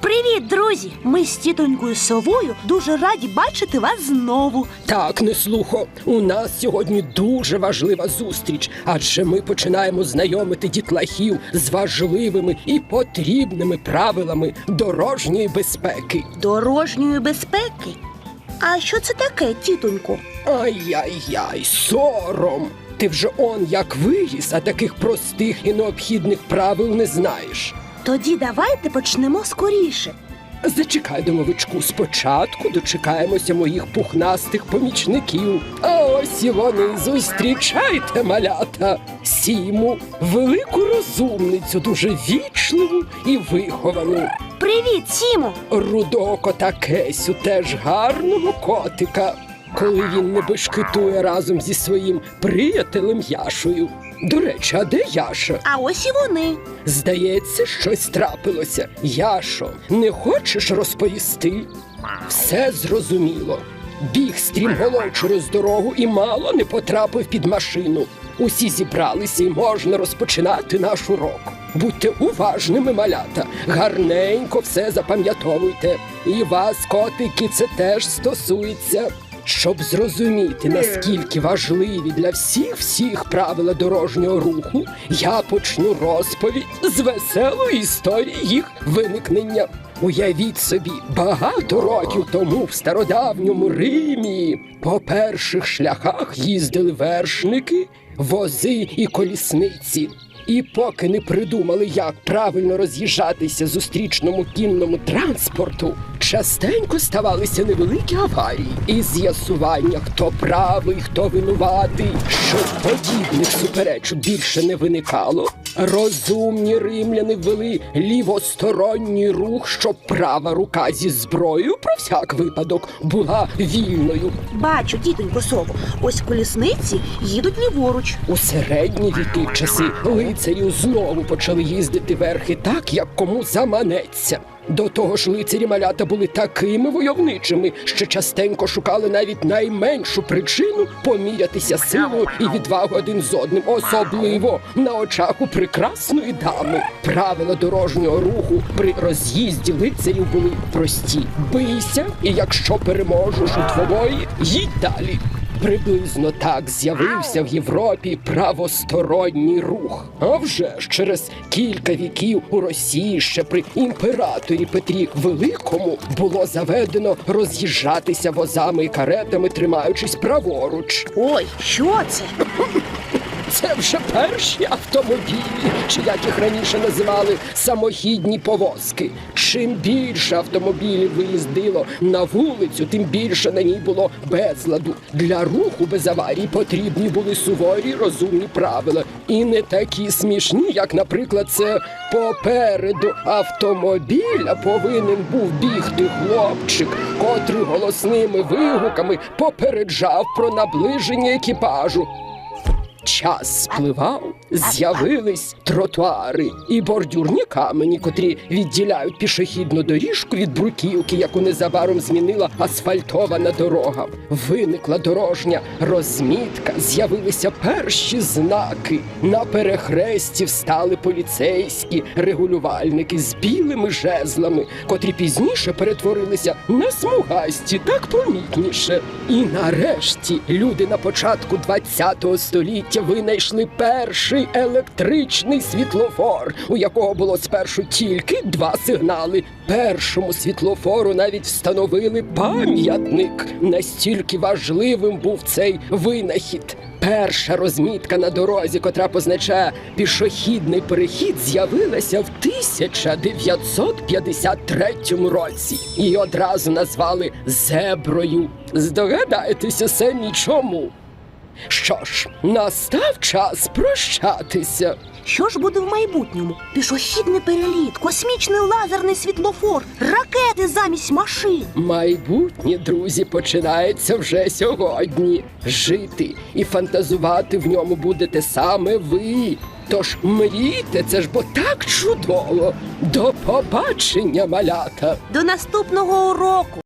Привіт, друзі! Ми з тітонькою совою дуже раді бачити вас знову. Так, не слухо. У нас сьогодні дуже важлива зустріч, адже ми починаємо знайомити дітлахів з важливими і потрібними правилами дорожньої безпеки. Дорожньої безпеки. А що це таке, тітонько? Ай-яй-яй, сором. Ти вже он як виріс, а таких простих і необхідних правил не знаєш. Тоді давайте почнемо скоріше. Зачекай, домовичку, спочатку дочекаємося моїх пухнастих помічників. А ось і вони зустрічайте, малята. Сіму, велику розумницю, дуже вічливу і виховану. Привіт, Сімо! Рудого кота Кесю, теж гарного котика, коли він не бешкетує разом зі своїм приятелем Яшою. До речі, а де Яша? А ось і вони. Здається, щось трапилося. Яшо, не хочеш розповісти? Все зрозуміло. Біг стрімголов через дорогу і мало не потрапив під машину. Усі зібралися і можна розпочинати наш урок. Будьте уважними, малята, гарненько все запам'ятовуйте. І вас, котики, це теж стосується. Щоб зрозуміти, наскільки важливі для всіх всіх правила дорожнього руху, я почну розповідь з веселої історії їх виникнення. Уявіть собі, багато років тому в стародавньому Римі по перших шляхах їздили вершники, вози і колісниці. І поки не придумали, як правильно роз'їжджатися зустрічному кінному транспорту, частенько ставалися невеликі аварії і з'ясування, хто правий, хто винуватий, щоб подібних суперечок більше не виникало. Розумні римляни ввели лівосторонній рух, щоб права рука зі зброєю про всяк випадок була вільною. Бачу, тітонько сово. Ось колісниці їдуть ліворуч. У середні віки в часи лицарів знову почали їздити верхи так, як кому заманеться. До того ж, лицарі малята були такими войовничими, що частенько шукали навіть найменшу причину помірятися силою і відвагою один з одним, особливо на очах у прекрасної дами. Правила дорожнього руху при роз'їзді лицарів були прості: бийся, і якщо переможеш у двобої, їдь далі. Приблизно так з'явився в Європі правосторонній рух. А вже ж через кілька віків у Росії ще при імператорі Петрі Великому було заведено роз'їжджатися возами і каретами, тримаючись праворуч. Ой, що це? Це вже перші автомобілі, чи як їх раніше називали самохідні повозки. Чим більше автомобілів виїздило на вулицю, тим більше на ній було безладу. Для руху без аварій потрібні були суворі розумні правила. І не такі смішні, як, наприклад, це попереду автомобіля повинен був бігти хлопчик, котрий голосними вигуками попереджав про наближення екіпажу. Час спливав, з'явились тротуари і бордюрні камені, котрі відділяють пішохідну доріжку від бруківки, яку незабаром змінила асфальтована дорога. Виникла дорожня розмітка, з'явилися перші знаки. На перехресті встали поліцейські регулювальники з білими жезлами, котрі пізніше перетворилися на смугасті, так помітніше. І нарешті люди на початку ХХ століття винайшли перший електричний світлофор, у якого було спершу тільки два сигнали. Першому світлофору навіть встановили пам'ятник. Настільки важливим був цей винахід. Перша розмітка на дорозі, котра позначає пішохідний перехід, з'явилася в 1953 році. Її одразу назвали зеброю. Здогадаєтеся самі чому? Що ж, настав час прощатися. Що ж буде в майбутньому? Пішохідний переліт, космічний лазерний світлофор, ракети замість машин. Майбутнє, друзі, починається вже сьогодні. Жити і фантазувати в ньому будете саме ви. Тож мрійте, це ж бо так чудово. До побачення, малята! До наступного уроку.